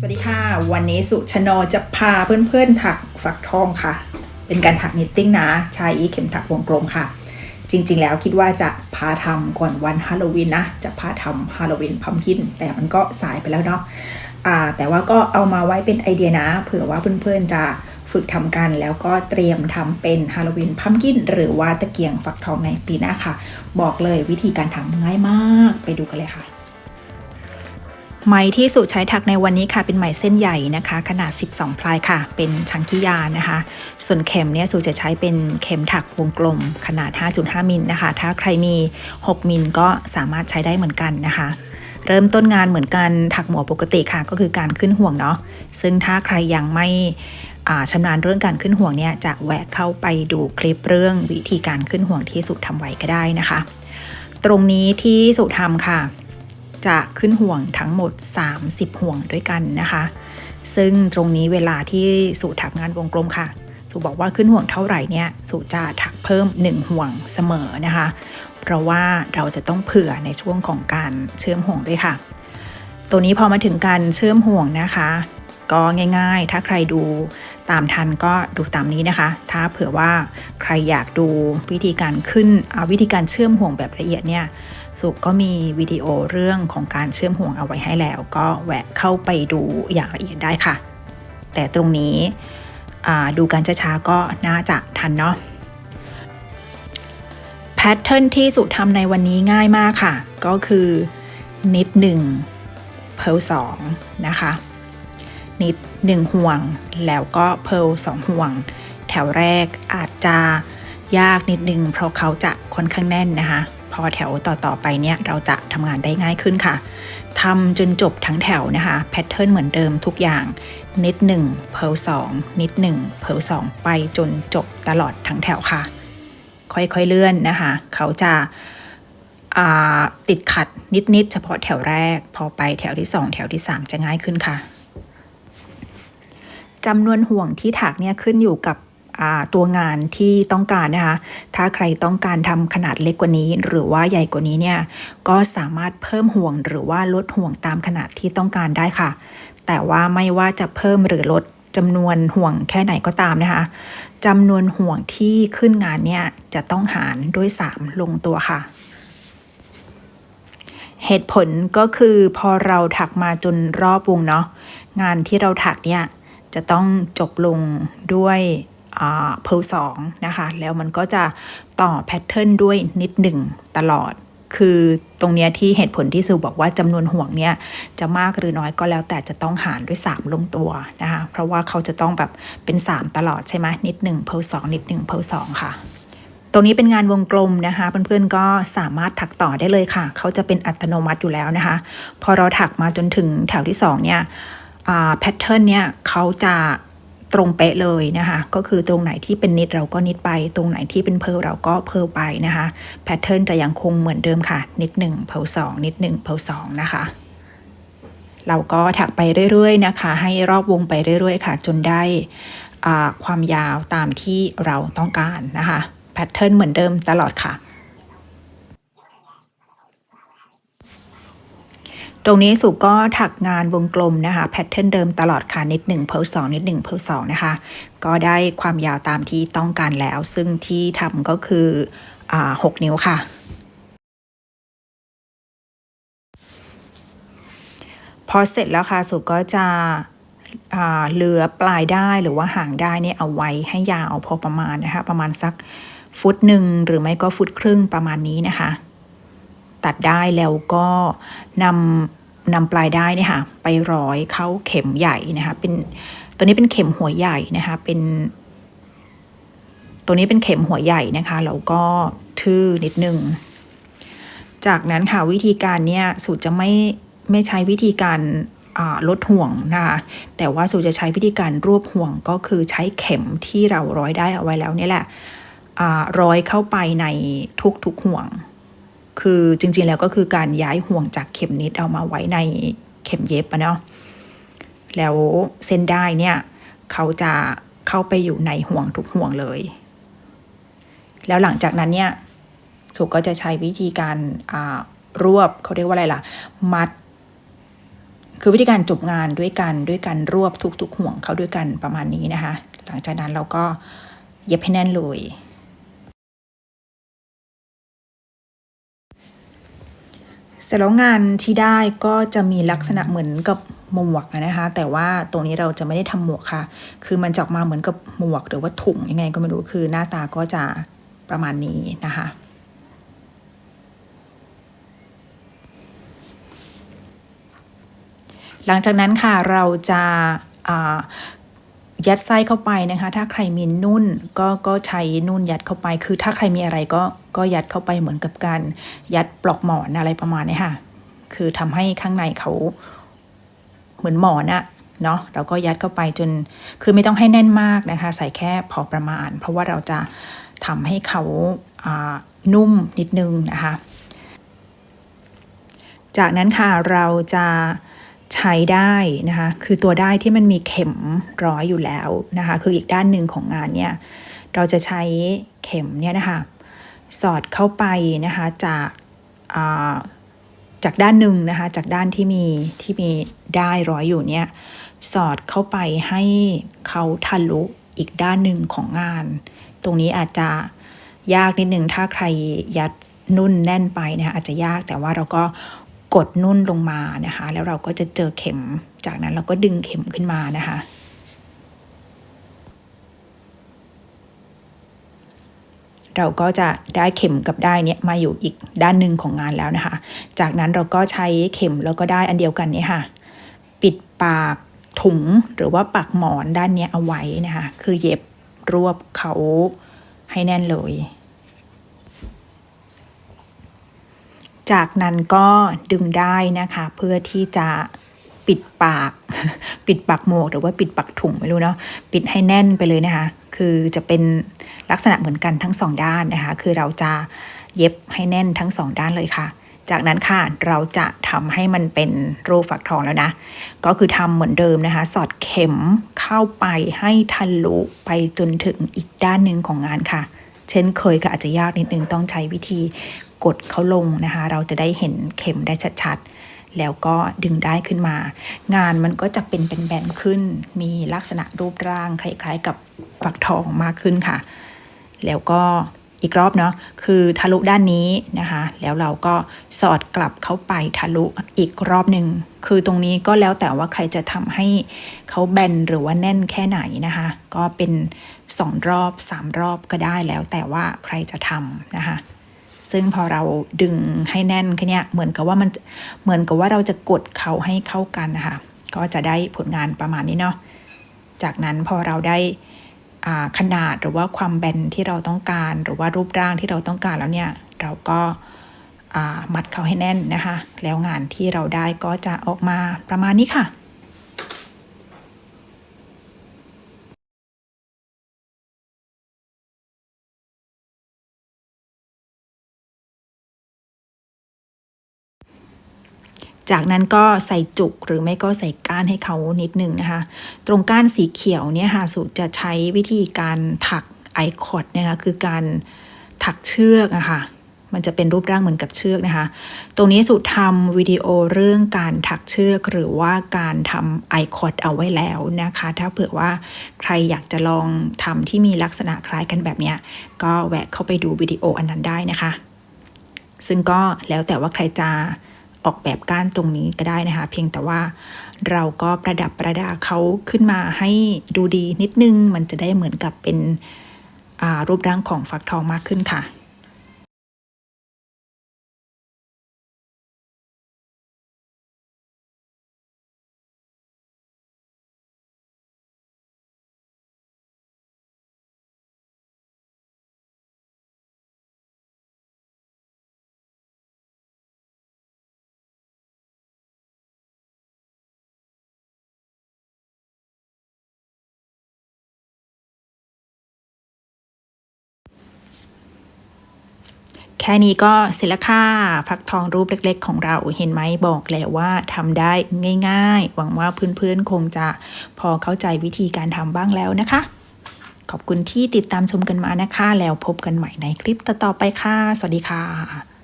สวัสดีค่ะ วันนี้สุชโนจะพาเพื่อนๆถักฝักทองค่ะ เป็นการถักนิตติ้งนะใช้เข็มถักวงกลมค่ะ จริงๆแล้วคิดว่าจะพาทำก่อนวันฮาโลวีนนะ จะพาทำฮาโลวีนพัมคินแต่มันก็สายไปแล้วเนาะอ่าแต่ว่าก็เอามาไว้เป็นไอเดียนะ เผื่อว่าเพื่อนๆจะฝึกทำกันแล้วก็เตรียมทำเป็นฮาโลวีนพัมคินหรือว่าตะเกียงฝักทองในปีหน้าค่ะ บอกเลยวิธีการทำง่ายมากไปดูกันเลยค่ะ ไหมที่สุใช้ถักในวันนี้ค่ะ เป็นไหมเส้นใหญ่นะคะ ขนาด 12 พลายค่ะ เป็นชังคิยานะคะ ส่วนเข็มเนี่ยสุจะใช้เป็นเข็มถักวงกลม ขนาด 5.5 มิลนะคะ ถ้าใครมี 6 มิลก็สามารถใช้ได้เหมือนกันนะคะ เริ่มต้นงานเหมือนกันถักหมวปกติค่ะ ก็คือการขึ้นห่วงเนาะซึ่งถ้าใครยังไม่ชำนาญเรื่องการขึ้นห่วงเนี่ยจะแวะเข้าไปดูคลิปเรื่องวิธีการขึ้นห่วงที่สุทำไว้ก็ได้นะคะ ตรงนี้ที่สุทำค่ะ จะขึ้นห่วงทั้งหมด 30 ห่วงด้วยกันนะคะ ซึ่งตรงนี้เวลาที่สู่ถักงานวงกลมค่ะ สูบอกว่าขึ้นห่วงเท่าไหร่เนี่ย สูจะถักเพิ่ม 1 ห่วงเสมอนะคะ เพราะว่าเราจะต้องเผื่อในช่วงของการเชื่อมห่วงด้วยค่ะ ตัวนี้พอมาถึงการเชื่อมห่วงนะคะ ก็ง่ายๆ ถ้าใครดูตามทันก็ดูตามนี้นะคะ ถ้าเผื่อว่าใครอยากดูวิธีการขึ้นเอาวิธีการเชื่อมห่วงแบบละเอียดเนี่ย สุก็มีวิดีโอเรื่องของการเชื่อมห่วงเอาไว้ให้แล้ว ก็แวะเข้าไปดูอย่างละเอียดได้ค่ะ แต่ตรงนี้ดูการช้าๆก็น่าจะทันเนาะแพทเทิร์นที่สุทำในวันนี้ง่ายมากค่ะ ก็คือนิดหนึ่งเพลสองนะคะนิดหนึ่งห่วง แล้วก็เพลสองห่วง แถวแรกอาจจะยากนิดนึงเพราะเขาจะค่อนข้างแน่นนะคะ อแถวต่อๆไปเนี่ยเราจะทำงานได้ง่ายขึ้นค่ะทำจนจบทั้งแถวนะคะแพทเทิร์นเหมือนเดิมทุกอย่างนิดหนึ่งเพลสองนิดหนึ่งเพลสองไปจนจบตลอดทั้งแถวค่ะ ค่อยๆเลื่อนนะคะ เขาจะติดขัดนิดๆเฉพาะแถวแรก พอไปแถวที่ 2 แถวที่ 3 จะง่ายขึ้นค่ะจำนวนห่วงที่ถักเนี่ยขึ้นอยู่กับ ตัวงานที่ต้องการนะคะ ถ้าใครต้องการทำขนาดเล็กกว่านี้ หรือว่าใหญ่กว่านี้เนี่ย ก็สามารถเพิ่มห่วงหรือว่าลดห่วงตามขนาดที่ต้องการได้ค่ะ แต่ว่าไม่ว่าจะเพิ่มหรือลดจำนวนห่วงแค่ไหนก็ตามนะคะจำนวนห่วงที่ขึ้นงานเนี่ยจะต้องหารด้วย 3 ลงตัวค่ะ เหตุผลก็คือพอเราถักมาจนรอบวงเนาะงานที่เราถักเนี่ยจะต้องจบลงด้วย เพลสองนะคะ แล้วมันก็จะต่อแพทเทิร์นด้วยนิดหนึ่งตลอด คือตรงนี้ที่เหตุผลที่สูบอกว่าจำนวนห่วงเนี่ยจะมากหรือน้อยก็แล้วแต่จะต้องหารด้วย 3 ลงตัวนะคะ เพราะว่าเขาจะต้องแบบเป็น 3 ตลอดใช่ไหมนิดหนึ่งเพลสองนิดหนึ่งเพลสองค่ะตรงนี้เป็นงานวงกลมนะคะเพื่อนๆก็สามารถถักต่อได้เลยค่ะ เขาจะเป็นอัตโนมัติอยู่แล้วนะคะ พอเราถักมาจนถึงแถวที่2เนี่ยแพทเทิร์นเนี่ยเขาจะ ตรงเป๊ะเลยนะคะ ก็คือตรงไหนที่เป็นนิดเราก็นิดไป ตรงไหนที่เป็นเพลเราก็เพลไปนะคะ แพทเทิร์นจะยังคงเหมือนเดิมค่ะ นิดหนึ่งเพลสองนิดหนึ่งเพลสองนะคะ เราก็ถักไปเรื่อยๆนะคะ ให้รอบวงไปเรื่อยๆ ค่ะ จนได้ความยาวตามที่เราต้องการนะคะ แพทเทิร์นเหมือนเดิมตลอดค่ะ ตรงนี้สุก็ถักงานวงกลมนะคะแพทเทิร์นเดิมตลอดค่ะนิดหนึ่งเพลสองนิดหนึ่งเพลสองนะคะก็ได้ความยาวตามที่ต้องการแล้ว ซึ่งที่ทำก็คืออ่าหกนิ้วค่ะพอเสร็จแล้วค่ะสุก็จะเหลือปลายได้หรือว่าหางได้เนี่ยเอาไว้ให้ยาวพอประมาณนะคะ ประมาณสักฟุตหนึ่งหรือไม่ก็ฟุตครึ่งประมาณนี้นะคะ ตัดได้แล้วก็นำ นำปลายได้เนี่ยค่ะไปร้อยเข้าเข็มใหญ่นะคะเป็นตัวนี้เป็นเข็มหัวใหญ่นะคะเป็น ตัวนี้เป็นเข็มหัวใหญ่นะคะแล้วก็ทื่อนิดนึงจากนั้นค่ะวิธีการเนี่ยสูตรจะไม่ไม่ใช้วิธีการลดห่วงนะคะแต่ว่าสูตรจะใช้วิธีการรวบห่วงก็คือใช้เข็มที่เราร้อยได้เอาไว้แล้วนี่แหละร้อยเข้าไปในทุกๆห่วง คือจริง ๆ แล้วก็คือการย้ายห่วงจากเข็มนิดเอามาไว้ในเข็มเย็บอะเนาะแล้วเส้นได้เนี่ยเขาจะเข้าไปอยู่ในห่วงทุกห่วงเลย แล้วหลังจากนั้นเนี่ยสุก็จะใช้วิธีการรวบเขาเรียกว่าอะไรล่ะ มัด คือวิธีการจบงานด้วยกันด้วยการรวบทุกๆห่วงเข้าด้วยกันประมาณนี้นะคะ หลังจากนั้นเราก็เย็บให้แน่นเลย เสร็จแล้วงานที่ได้ก็จะมีลักษณะเหมือนกับหมวกนะคะ แต่ว่าตรงนี้เราจะไม่ได้ทำหมวกค่ะ คือมันจะออกมาเหมือนกับหมวกหรือว่าถุงยังไงก็ไม่รู้คือหน้าตาก็จะประมาณนี้นะคะหลังจากนั้นค่ะเราจะ ยัดไส้เข้าไปนะคะ ถ้าใครมีนุ่นก็ก็ใช้นุ่นยัดเข้าไป คือถ้าใครมีอะไรก็ก็ยัดเข้าไปเหมือนกับการยัดปลอกหมอนอะไรประมาณนี้ค่ะ คือทำให้ข้างในเขาเหมือนหมอนอะเนาะเราก็ยัดเข้าไปจนคือไม่ต้องให้แน่นมากนะคะ ใส่แค่พอประมาณ เพราะว่าเราจะทำให้เขานุ่มนิดนึงนะคะ จากนั้นค่ะเราจะ ใช้ได้นะคะคือตัวได้ที่มันมีเข็มร้อยอยู่แล้วนะคะคืออีกด้านหนึ่งของงานเนี่ยเราจะใช้เข็มเนี่ยนะคะสอดเข้าไปนะคะจากจากด้านหนึ่งนะคะจากด้านที่มีที่มีได้ร้อยอยู่เนี่ยสอดเข้าไปให้เขาทะลุอีกด้านหนึ่งของงาน ตรงนี้อาจจะยากนิดนึงถ้าใครยัดนุ่นแน่นไปนะคะอาจจะยากแต่ว่าเราก็ กดนุ่นลงมานะคะ แล้วเราก็จะเจอเข็ม จากนั้นเราก็ดึงเข็มขึ้นมานะคะ เราก็จะได้เข็มกับได้เนี่ยมาอยู่อีกด้านหนึ่งของงานแล้วนะคะ จากนั้นเราก็ใช้เข็มแล้วก็ได้อันเดียวกันนี่ยค่ะ ปิดปากถุงหรือว่าปากหมอนด้านนี้เอาไว้นะคะ คือเย็บรวบเขาให้แน่นเลย จากนั้นก็ดึงได้นะคะ เพื่อที่จะปิดปาก ปิดปากหมวกหรือว่าปิดปากถุงไม่รู้เนาะปิดให้แน่นไปเลยนะคะ คือจะเป็นลักษณะเหมือนกันทั้งสองด้านนะคะ คือเราจะเย็บให้แน่นทั้งสองด้านเลยค่ะ จากนั้นค่ะเราจะทำให้มันเป็นรูปฝักทองแล้วนะ ก็คือทำเหมือนเดิมนะคะ สอดเข็มเข้าไปให้ทะลุไปจนถึงอีกด้านหนึ่งของงานค่ะ เช่นเคยก็อาจจะยากนิดนึงต้องใช้วิธีกดเขาลงนะคะ เราจะได้เห็นเข็มได้ชัดๆ แล้วก็ดึงได้ขึ้นมา งานมันก็จะเป็นเป็นแบนขึ้น มีลักษณะรูปร่างคล้ายๆ กับฝักทองมากขึ้นค่ะ แล้วก็ อีกรอบเนาะคือทะลุด้านนี้นะคะ แล้วเราก็สอดกลับเข้าไปทะลุอีกรอบหนึ่งคือตรงนี้ก็แล้วแต่ว่าใครจะทำให้เขาแบนหรือว่าแน่นแค่ไหนนะคะ ก็เป็นสองรอบสามรอบก็ได้แล้วแต่ว่าใครจะทำนะคะ ซึ่งพอเราดึงให้แน่นแค่นี้เหมือนกับว่ามันเหมือนกับว่าเราจะกดเขาให้เข้ากันนะคะ ก็จะได้ผลงานประมาณนี้เนาะจากนั้นพอเราได้ ขนาดหรือว่าความแบนที่เราต้องการ หรือว่ารูปร่างที่เราต้องการแล้วเนี่ยเราก็มัดเขาให้แน่นนะคะ แล้วงานที่เราได้ก็จะออกมาประมาณนี้ค่ะ จากนั้นก็ใส่จุกหรือไม่ก็ใส่ก้านให้เขานิดนึงนะคะ ตรงก้านสีเขียวเนี่ยค่ะสูตรจะใช้วิธีการถักไอคอดนะคะคือการถักเชือกอะคะ่ะมันจะเป็นรูปร่างเหมือนกับเชือกนะคะ ตรงนี้สุทำวิดีโอเรื่องการถักเชือกหรือว่าการทำไอคอดเอาไว้แล้วนะคะ ถ้าเผื่อว่าใครอยากจะลองทำที่มีลักษณะคล้ายกันแบบนี้ก็แวะเข้าไปดูวิดีโออันนั้นได้นะคะ ซึ่งก็แล้วแต่ว่าใครจะ ออกแบบก้านตรงนี้ก็ได้นะคะ เพียงแต่ว่าเราก็ประดับประดาเขาขึ้นมาให้ดูดีนิดนึง มันจะได้เหมือนกับเป็นรูปร่างของฟักทองมากขึ้นค่ะ ค่นี้ก็เสร็จแล้วค่ะฟักทองรูปเล็กๆ ของเราเห็นไหมบอกแล้วว่าทำได้ง่าย ๆ หวังว่าเพื่อนๆคงจะพอเข้าใจวิธีการทำบ้างแล้วนะคะ ขอบคุณที่ติดตามชมกันมานะคะ แล้วพบกันใหม่ในคลิปต่อๆไปค่ะ สวัสดีค่ะ